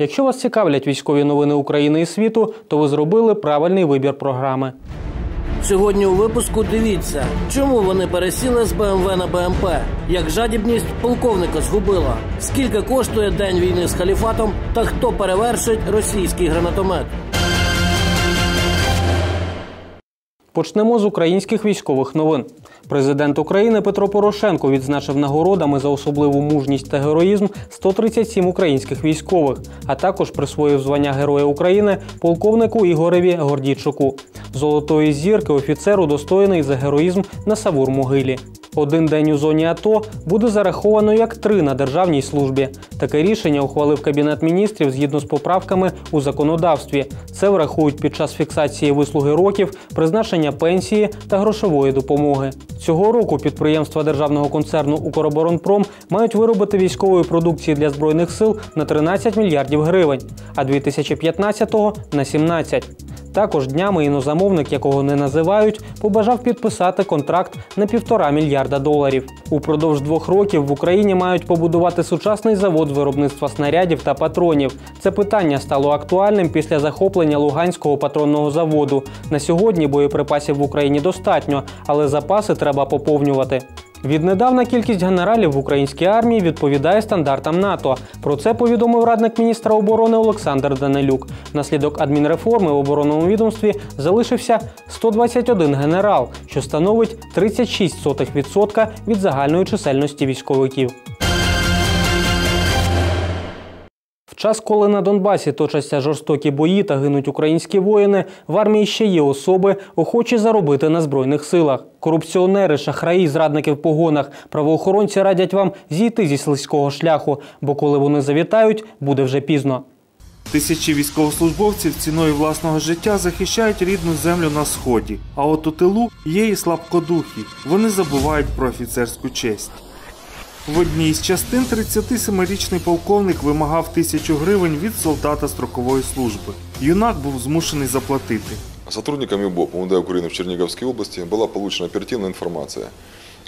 Якщо вас цікавлять військові новини України і світу, то ви зробили правильний вибір програми. Сьогодні у випуску дивіться, чому вони пересіли з БМВ на БМП, як жадібність полковника згубила, скільки коштує день війни з халіфатом та хто перевершить російський гранатомет. Почнемо з українських військових новин. Президент України Петро Порошенко відзначив нагородами за особливу мужність та героїзм 137 українських військових, а також присвоїв звання Героя України полковнику Ігореві Гордійчуку. Золотої зірки офіцер удостоєний за героїзм на Савур-Могилі. Один день у зоні АТО буде зараховано як три на державній службі. Таке рішення ухвалив Кабінет міністрів згідно з поправками у законодавстві. Це врахують під час фіксації вислуги років, призначення пенсії та грошової допомоги. Цього року підприємства державного концерну Укроборонпром мають виробити військової продукції для збройних сил на 13 мільярдів гривень, а 2015-го – на 17. Також днями інозамовник, якого не називають, побажав підписати контракт на півтора мільярда доларів. Упродовж двох років в Україні мають побудувати сучасний завод виробництва снарядів та патронів. Це питання стало актуальним після захоплення Луганського патронного заводу. На сьогодні боєприпасів в Україні достатньо, але запаси треба поповнювати. Віднедавна кількість генералів в українській армії відповідає стандартам НАТО. Про це повідомив радник міністра оборони Олександр Данилюк. Наслідок адмінреформи в оборонному відомстві залишився 121 генерал, що становить 36% від загальної чисельності військовиків. Час, коли на Донбасі точаться жорстокі бої та гинуть українські воїни, в армії ще є особи, охочі заробити на збройних силах. Корупціонери, шахраї, зрадники в погонах, правоохоронці радять вам зійти зі слизького шляху, бо коли вони завітають, буде вже пізно. Тисячі військовослужбовців ціною власного життя захищають рідну землю на сході. А от у тилу є і слабкодухі. Вони забувають про офіцерську честь. В одній з частин 37-річний полковник вимагав тисячу гривень від солдата строкової служби. Юнак був змушений заплатити. Сотрудниками БОП УМВД Украины в Черниговской области была получена оперативная информация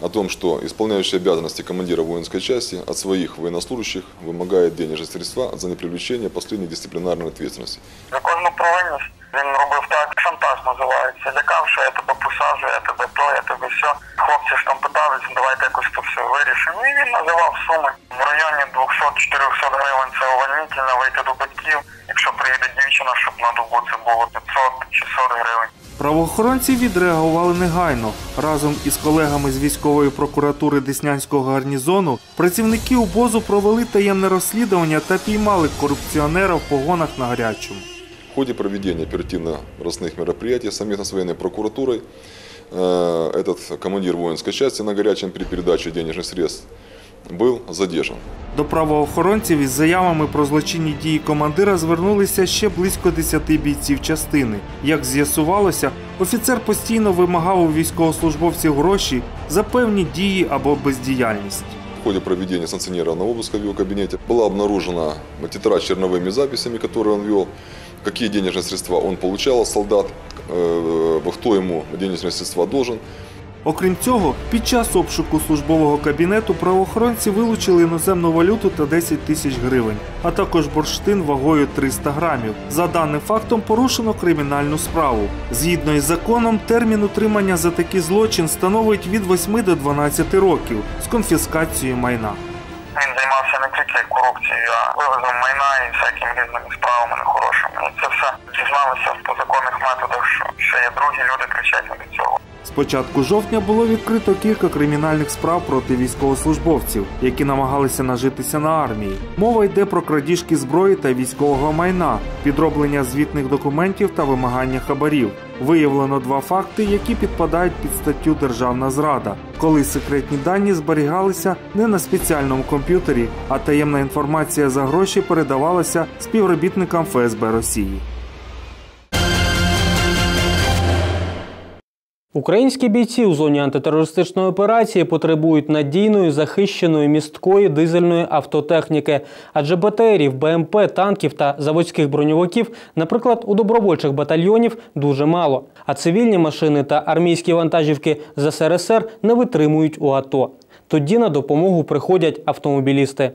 о том, что исполняющий обязанности командира воинской части от своих военнослужащих вымогает денежные средства за непривлечение последней дисциплинарной ответственности. За кожну провинність він робив так, шантаж називається. Лякав, що я тебе посаджу, я тебе то, я тебе все. Хлопці ж там питались, давайте якось то все вирішимо. І він називав суми в районі 200-400 гривень. Це увольнительно вийти до батьків. Якщо приїде дівчина, щоб на добу це було 500-600 гривень. Правоохоронці відреагували негайно. Разом із колегами з військової прокуратури Деснянського гарнізону працівники УБОЗу провели таємне розслідування та піймали корупціонера в погонах на гарячому. В ходе проведения оперативно-розных мероприятий совместно с военной прокуратурой э, этот командир воинской части на горячем при передаче денежных средств был задержан. До правоохоронців із заявами про злочинні дії командира звернулися ще близько 10 бійців частини. Як з'ясувалося, офіцер постійно вимагав у військовослужбовців гроші за певні дії або бездіяльність. В ходе проведения санкционированного обыска в его кабинете была обнаружена тетрадь с черновыми записями, которые он вел, какие денежные средства он получал от солдат, э, кто ему денежные средства должен. Окрім цього, під час обшуку службового кабінету правоохоронці вилучили іноземну валюту та 10 тисяч гривень, а також бурштин вагою 300 грамів. За даним фактом порушено кримінальну справу. Згідно із законом, термін утримання за такий злочин становить від 8 до 12 років з конфіскацією майна. Не тільки корупцією, а вивозом майна і всякими різними справами нехорошими. І це все дізналися по законних методах, що ще є другі люди причетні до цього. З початку жовтня було відкрито кілька кримінальних справ проти військовослужбовців, які намагалися нажитися на армії. Мова йде про крадіжки зброї та військового майна, підроблення звітних документів та вимагання хабарів. Виявлено два факти, які підпадають під статтю Державна зрада, коли секретні дані зберігалися не на спеціальному комп'ютері, а таємна інформація за гроші передавалася співробітникам ФСБ Росії. Українські бійці у зоні антитерористичної операції потребують надійної, захищеної місткої дизельної автотехніки, адже БТРів, БМП, танків та заводських броньовиків, наприклад, у добровольчих батальйонів дуже мало. А цивільні машини та армійські вантажівки з СРСР не витримують у АТО. Тоді на допомогу приходять автомобілісти.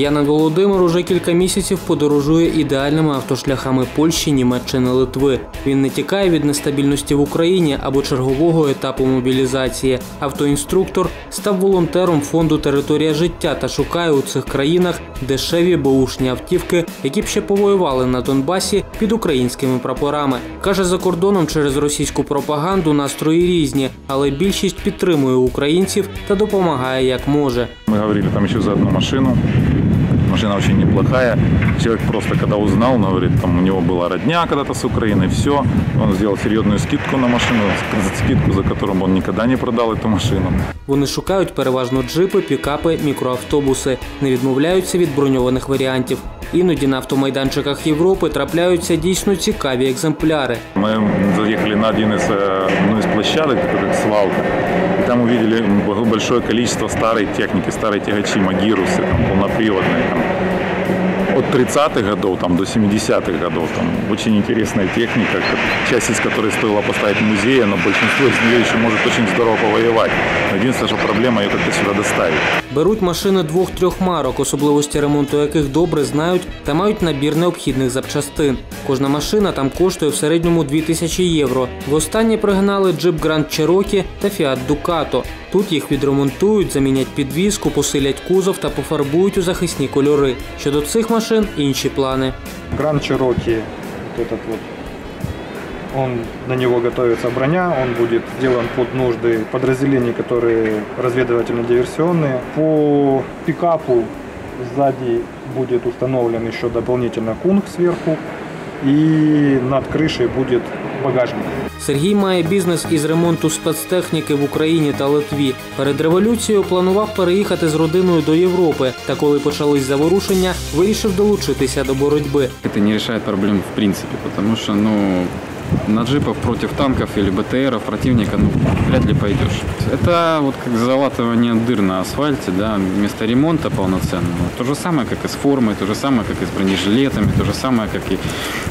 Киянин Володимир уже кілька місяців подорожує ідеальними автошляхами Польщі, Німеччини, Литви. Він не тікає від нестабільності в Україні або чергового етапу мобілізації. Автоінструктор став волонтером фонду Територія життя та шукає у цих країнах дешеві беушні автівки, які б ще повоювали на Донбасі під українськими прапорами. каже, за кордоном через російську пропаганду настрої різні, але більшість підтримує українців та допомагає як може. Мы говорили там еще за одну машину Машина очень неплохая. Человек просто когда узнал, он говорит, там у него была родня когда-то с Украины, все. Он сделал серьезную скидку на машину, скидку, за которым он никогда не продал эту машину. Вони шукають переважно джипи, пікапи, мікроавтобуси, не відмовляються від броньованих варіантів. Іноді на автомайданчиках Європи трапляються дійсно цікаві екземпляри. Мы заехали на один из, э, одну из площадок, такой как свалка. Там увидели большое количество старой техники, старой тягачи, магирусы, там, полноприводные, там, от 30-х годов там, до 70-х годов. Там очень интересная техника, часть из которой стоило поставить в музее, но большинство из нее еще может очень здорово повоевать. Но единственное, что проблема ее как-то сюда доставить. Беруть машини двох-трьох марок, особливості ремонту яких добре знають та мають набір необхідних запчастин. Кожна машина там коштує в середньому 2000 євро. Востаннє пригнали джип Grand Cherokee та Fiat Ducato. Тут їх відремонтують, замінять підвіску, посилять кузов та пофарбують у захисні кольори. Щодо цих машин інші плани. Гранд Чироки, вот этот вот, он, на него готовится броня, он будет сделан под нужды подразделений, которые разведывательно-диверсионные. По пикапу сзади будет установлен еще дополнительно кунг сверху, и над крышей будет багажник. Сергій має бізнес із ремонту спецтехніки в Україні та Литві. Перед революцією планував переїхати з родиною до Європи. Та коли почались заворушення, вирішив долучитися до боротьби. Це не вирішує проблем в принципі, тому що ну, на джипах против танков или БТРов противника, ну, вряд ли пойдешь. Это вот как залатывание дыр на асфальте, да, вместо ремонта полноценного. То же самое, как и с формой, то же самое, как и с бронежилетами, то же самое, как и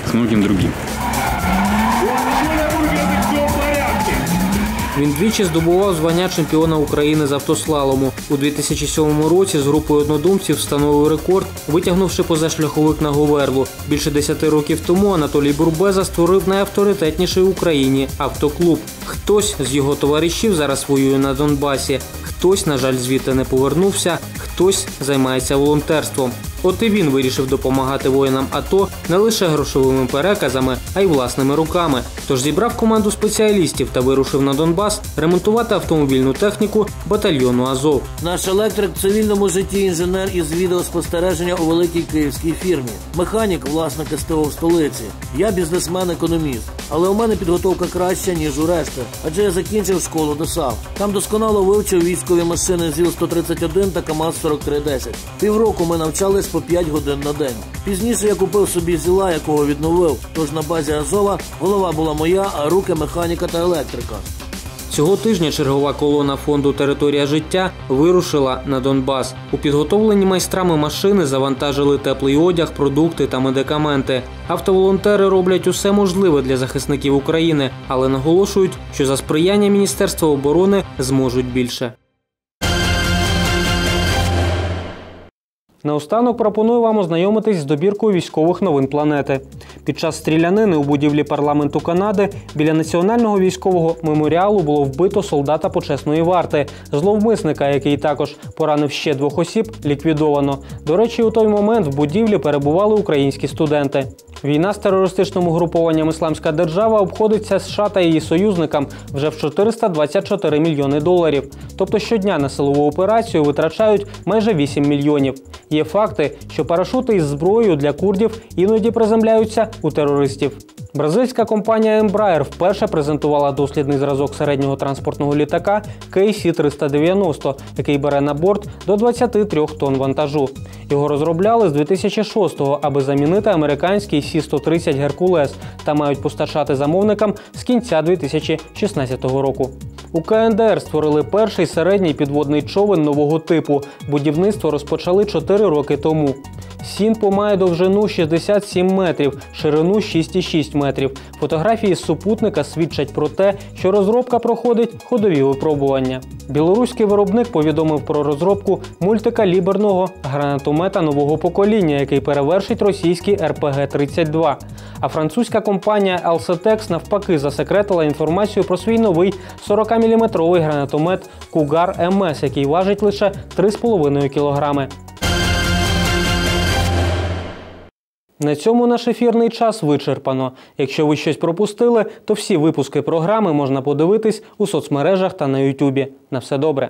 с многим другим. Він двічі здобував звання чемпіона України з автослалому. У 2007 році з групою однодумців встановив рекорд, витягнувши позашляховик на Говерлу. Більше 10 років тому Анатолій Бурбеза створив найавторитетніший в Україні автоклуб. Хтось з його товаришів зараз воює на Донбасі, хтось, на жаль, звідти не повернувся, хтось займається волонтерством. От і він вирішив допомагати воїнам АТО не лише грошовими переказами, а й власними руками. Тож зібрав команду спеціалістів та вирушив на Донбас ремонтувати автомобільну техніку батальйону Азов. Наш електрик в цивільному житті інженер із відеоспостереження у великій київській фірмі. Механік, власник СТО в столиці. Я бізнесмен-економіст. Але у мене підготовка краща, ніж у решти, адже я закінчив школу ДОСАВ. Там досконало вивчив військові машини ЗІЛ-131 та КАМАЗ-4310. Півроку ми навчались по 5 годин на день. Пізніше я купив собі зіла, якого відновив. Тож на базі Азова голова була моя, а руки механіка та електрика. Цього тижня чергова колона фонду Територія життя вирушила на Донбас. У підготовлені майстрами машини завантажили теплий одяг, продукти та медикаменти. Автоволонтери роблять усе можливе для захисників України, але наголошують, що за сприяння Міністерства оборони зможуть більше. Наостанок пропоную вам ознайомитись з добіркою військових новин планети. Під час стрілянини у будівлі парламенту Канади біля національного військового меморіалу було вбито солдата почесної варти. Зловмисника, який також поранив ще двох осіб, ліквідовано. До речі, у той момент в будівлі перебували українські студенти. Війна з терористичним угрупованням Ісламська держава обходиться США та її союзникам вже в 424 мільйони доларів. Тобто щодня на силову операцію витрачають майже 8 мільйонів. Є факти, що парашути із зброєю для курдів іноді приземляються у терористів. Бразильська компанія Embraer вперше презентувала дослідний зразок середнього транспортного літака KC-390, який бере на борт до 23 тонн вантажу. Його розробляли з 2006-го, аби замінити американський Сі-130 Геркулес та мають постачати замовникам з кінця 2016 року. У КНДР створили перший середній підводний човен нового типу. Будівництво розпочали 4 роки тому. Сінпо має довжину 67 метрів, ширину 6,6 метрів. Фотографії з супутника свідчать про те, що розробка проходить ходові випробування. Білоруський виробник повідомив про розробку мультикаліберного гранатомета нового покоління, який перевершить російський РПГ-32. А французька компанія Alcetex навпаки засекретила інформацію про свій новий 40-мм гранатомет Cougar МС, який важить лише 3,5 кілограми. На цьому наш ефірний час вичерпано. Якщо ви щось пропустили, то всі випуски програми можна подивитись у соцмережах та на Ютубі. На все добре.